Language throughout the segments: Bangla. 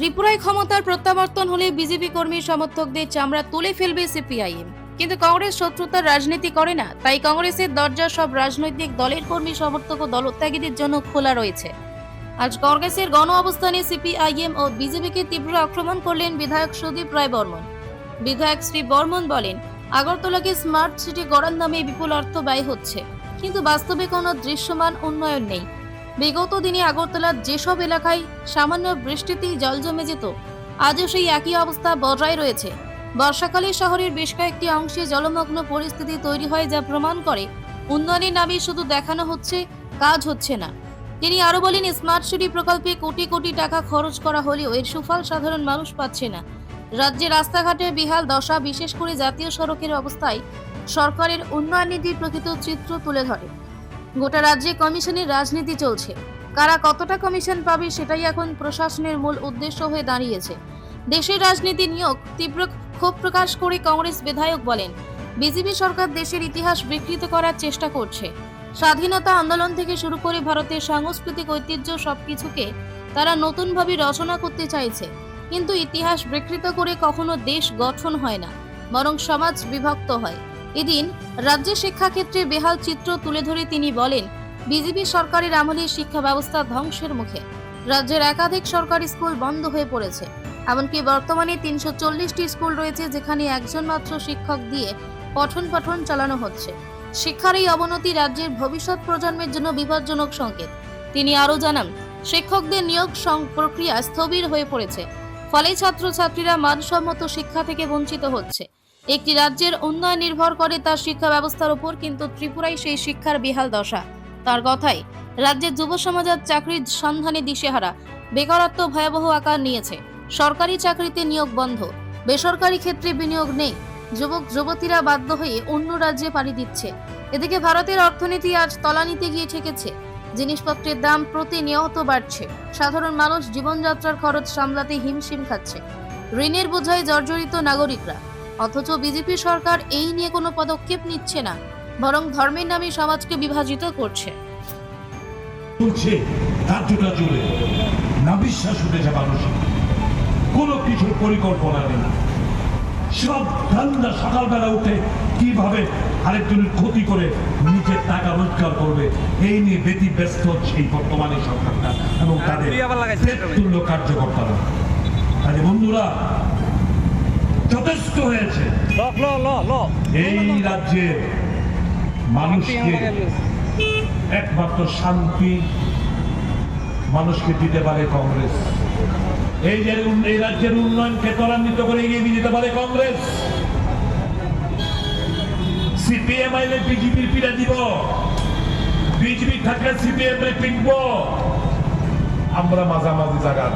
ত্রিপুরায় ক্ষমতার প্রত্যাবর্তন হলে বিজেপি কর্মী সমর্থকদের চামড়া তুলে ফেলবে সিপিআইএম। কিন্তু কংগ্রেস শত্রুতার রাজনীতি করে না, তাই কংগ্রেসের দরজা সব রাজনৈতিক দলের কর্মী সমর্থক ও দলত্যাগীদের জন্য খোলা রয়েছে। আজ কংগ্রেসের গণ অবস্থানে সিপিআইএম ও বিজেপিকে তীব্র আক্রমণ করলেন বিধায়ক সুদীপ রায় বর্মন। বিধায়ক শ্রী বর্মন বলেন, আগরতলাকে স্মার্ট সিটি গড়ার নামে বিপুল অর্থ ব্যয় হচ্ছে, কিন্তু বাস্তবে কোনো দৃশ্যমান উন্নয়ন নেই। বিগত দিনে আগরতলার যেসব এলাকায় সামান্য বৃষ্টিতেই জল জমে যেত, আজও সেই একই অবস্থা বজায় রয়েছে। বর্ষাকালে শহরের বেশ কয়েকটি অংশে জলমগ্ন পরিস্থিতি তৈরি হয় যা প্রমাণ করে, উন্নয়নের নামে শুধু দেখানো হচ্ছে, কাজ হচ্ছে না। তিনি আরও বলেন, স্মার্ট সিটি প্রকল্পে কোটি কোটি টাকা খরচ করা হলেও এর সুফল সাধারণ মানুষ পাচ্ছে না। রাজ্যে রাস্তাঘাটের বিহাল দশা, বিশেষ করে জাতীয় সড়কের অবস্থায় সরকারের উন্নয়ন নীতির প্রকৃত চিত্র তুলে ধরে। গোটা রাজ্যে কমিশনের রাজনীতি চলছে। কারা কতটা কমিশন পাবে সেটাই এখন প্রশাসনের মূল উদ্দেশ্য হয়ে দাঁড়িয়েছে। দেশের রাজনীতি নিয়োগ তীব্র ক্ষোভ প্রকাশ করে কংগ্রেস বিধায়ক বলেন, বিজেপি সরকার দেশের ইতিহাস বিকৃত করার চেষ্টা করছে। স্বাধীনতা আন্দোলন থেকে শুরু করে ভারতের সাংস্কৃতিক ঐতিহ্য সবকিছুকে তারা নতুনভাবে রচনা করতে চাইছে। কিন্তু ইতিহাস বিকৃত করে কখনো দেশ গঠন হয় না, বরং সমাজ বিভক্ত হয়। এদিন রাজ্যে শিক্ষাক্ষেত্রে বেহাল চিত্র তুলে ধরে তিনি বলেন, বিজেপি সরকারের আমলে শিক্ষা ব্যবস্থা ধ্বংসের মুখে। রাজ্যের একাধিক সরকারি স্কুল বন্ধ হয়ে পড়েছে। এমনকি বর্তমানে তিনশো চল্লিশটি স্কুল রয়েছে যেখানে একজন মাত্র শিক্ষক দিয়ে পঠন পাঠন চালানো হচ্ছে। শিক্ষার এই অবনতি রাজ্যের ভবিষ্যৎ প্রজন্মের জন্য বিপজ্জনক সংকেত। তিনি আরও জানান, শিক্ষকদের নিয়োগ প্রক্রিয়া স্থবির হয়ে পড়েছে। ফলে ছাত্রছাত্রীরা মানসম্মত শিক্ষা থেকে বঞ্চিত হচ্ছে। একটি রাজ্যের উন্নয়ন নির্ভর করে তার শিক্ষা ব্যবস্থার উপর, কিন্তু ত্রিপুরায় সেই শিক্ষার বিহাল দশা। তার কথাই রাজ্যের যুব সমাজ চাকরির সন্ধানে দিশেহারা বেকারত্ব ভয়াবহ আকার নিয়েছে। সরকারি চাকরিতে নিয়োগ বন্ধ, বেসরকারি ক্ষেত্রে বিনিয়োগ নেই। যুবক, যুবতীরা বাধ্য হয়ে অন্য রাজ্যে পাড়ি দিচ্ছে। এদিকে ভারতের অর্থনীতি আজ তলানিতে গিয়ে ঠেকেছে। জিনিসপত্রের দাম প্রতিনিয়ত বাড়ছে। সাধারণ মানুষ জীবনযাত্রার খরচ সামলাতে হিমশিম খাচ্ছে। ঋণের বোঝায় জর্জরিত নাগরিকরা। অথচ বিজেপি সরকার এই নিয়ে কোনো পদক্ষেপ নিচ্ছে না বরং ধর্মের নামে সমাজকে বিভাজিত করছে। চলছে রাজ্যটা জুড়ে না বিশ্বাস উঠেছে মানুষের কোনো কিছুর পরিকল্পনা নেই। সব ধান্দা সকালবেলা উঠে কীভাবে আরেকজনের ক্ষতি করে নিজের টাকা রোজগার করবে এই নিয়ে ব্যতি ব্যস্ত হচ্ছে এই বর্তমানে সরকারটা এবং তাদের তুল্য কার্যকর্তারা। আরে বন্ধুরা যথেষ্ট হয়েছে। এই রাজ্যের মানুষকে একমাত্র শান্তি মানুষকে দিতে পারে কংগ্রেস। এই যে এই রাজ্যের উন্নয়নকে ত্বরান্বিত করে এগিয়ে নিয়ে যেতে পারে কংগ্রেস। সিপিএম আইলে বিজেপির পিড়া দিব। বিজেপি থাকলে সিপিএম পিটব। আমরা মাঝামাঝি জায়গা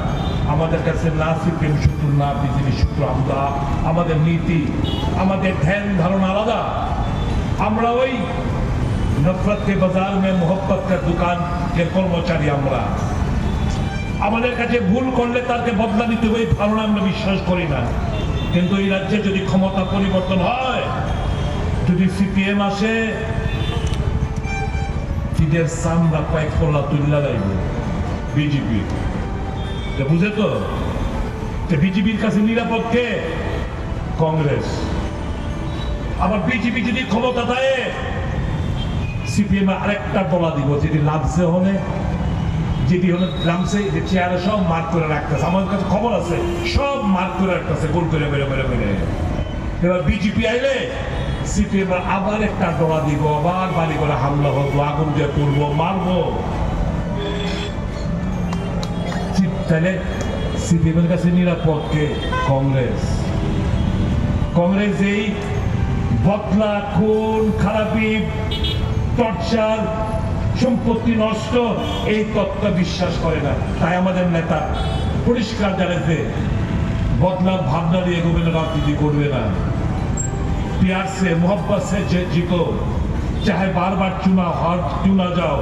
আমাদের কাছে না সিপিএম শত্রু না বিজেপি শত্রু আমরা। আমাদের নীতি, আমাদের ধ্যান ধারণা আলাদা। আমরা ওই নফরত বাজার মে মোহব্বত দোকান কে কর্মচারী আমরা। আমাদের কাছে ভুল করলে তাকে বদলা নিতে হবে, এই ধারণা আমরা বিশ্বাস করি না। কিন্তু এই রাজ্যে যদি ক্ষমতা পরিবর্তন হয়, যদি সিপিএম আসে ঈদের সামরা কয়েক ফল্লা তুল্লা যাইবে বিজেপি। বুঝে তো বিজেপির কাছে নিরাপদ কে কংগ্রেস। আবার বিজেপি যদি ক্ষমতা দেয়, সিপিএম আরেকটা বলা দিব, যেটি লাভছে হলে যেটি হলো লামসে যে চেয়ারে সব মার্ক করে রাখতেছে। আমার কাছে খবর আছে, সব মার্ক করে রাখতেছে, গোল করে বেরো বেরো বেরো এবার বিজেপি আইলে সিপিএম আবার একটা ডলা দিব, আবার বাড়ি করে হামলা হতো আগুন দিয়ে তুলবো, মারবো। তাহলে সিপিএম এর কাছে নিরাপদ কে কংগ্রেস কংগ্রেস এই বদলা খুন খারাপি টর্চার সম্পত্তি নষ্ট এই তত্ত্ব বিশ্বাস করে না তাই আমাদের নেতা পরিষ্কার জানে যে বদলা ভাবনা নিয়ে গোবিন্দ রাজনীতি করবে না प्यार से मोहब्बत से जे- जीतो चाहे बार बार चुना हार क्यों ना जाओ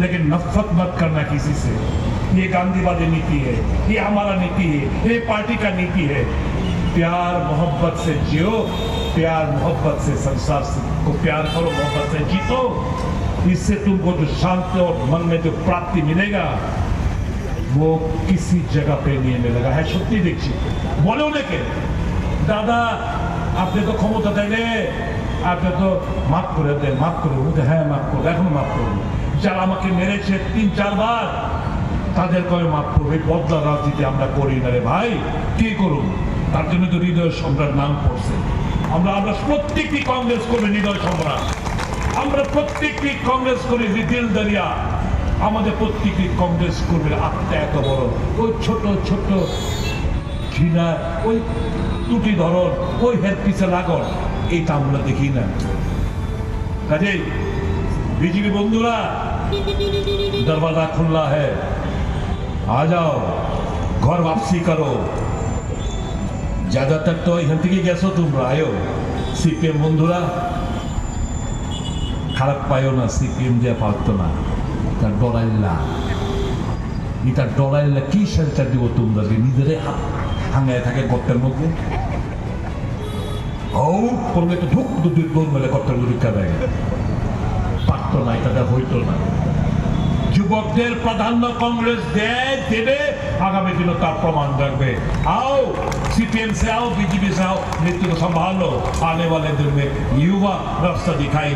लेकिन नफरत मत करना किसी से ये गांधीवादी नीति है ये हमारा नीति है ये पार्टी का नीति है प्यार मोहब्बत से जियो प्यार मोहब्बत से संसार से को प्यार करो मोहब्बत से जीतो इससे तुमको जो शांति और मन में जो प्राप्ति मिलेगा वो किसी जगह पे नहीं मिलेगा হ্যাঁ সত্যি দেখছি বলে অনেকে দাদা আপনি তো ক্ষমতা তাইলে আপনি তো মাফ করে দেন মাফ করে বলতে হ্যাঁ মাফ করবো এখনো মাফ করবো যারা আমাকে মেরেছে তিন চারবার তাদের কয়, মাফ করবে, বদলা রাজনীতি আমরা করি না রে ভাই। কে করুন? তার জন্য তো হৃদয় সম্রাট নাম পড়ছে। আমরা আমরা প্রত্যেকটি কংগ্রেস করবে হৃদয় সম্রাট। আমরা প্রত্যেকটি কংগ্রেস করি রিটেল দারিয়া আমাদের প্রত্যেকটি কংগ্রেস করবে আত্মা এত বড়। ওই ছোট ছোট ঘৃণা, ওই ত্রুটি ধরন, ওই হেল্পিসে লাগন, এইটা আমরা দেখি না। কাজেই বিজেপি বন্ধুরা, দরওয়াজা খুল্লা হ্যাঁ आ जाओ घर वापसी करो ज्यादातर তো এখান থেকে গেছো তোমরা আয়ো সিপিএম বন্ধুরা খারাপ পাইও না সিপিএম দিয়ে পারতো না তার ডরাইল্লা এটা ডরাইল্লা কি সেন্টার দিব তোমরা যে নিজেরে হাত হাঙ্গায় থাকে গর্তের মধ্যে ও করলে তো ঢুক দুই দৌড় মেলে গর্তের পরীক্ষা দেয় পারতো না এটা হইতো না যুবকদের প্রাধান্য কংগ্রেস দেয় দেবে আগামী দিনে তার প্রমাণ রাখবে आओ सीपीएम से आओ बीजेपी से आओ नेतृत्व संभालो आने वाले दिन में युवा रास्ता दिखाई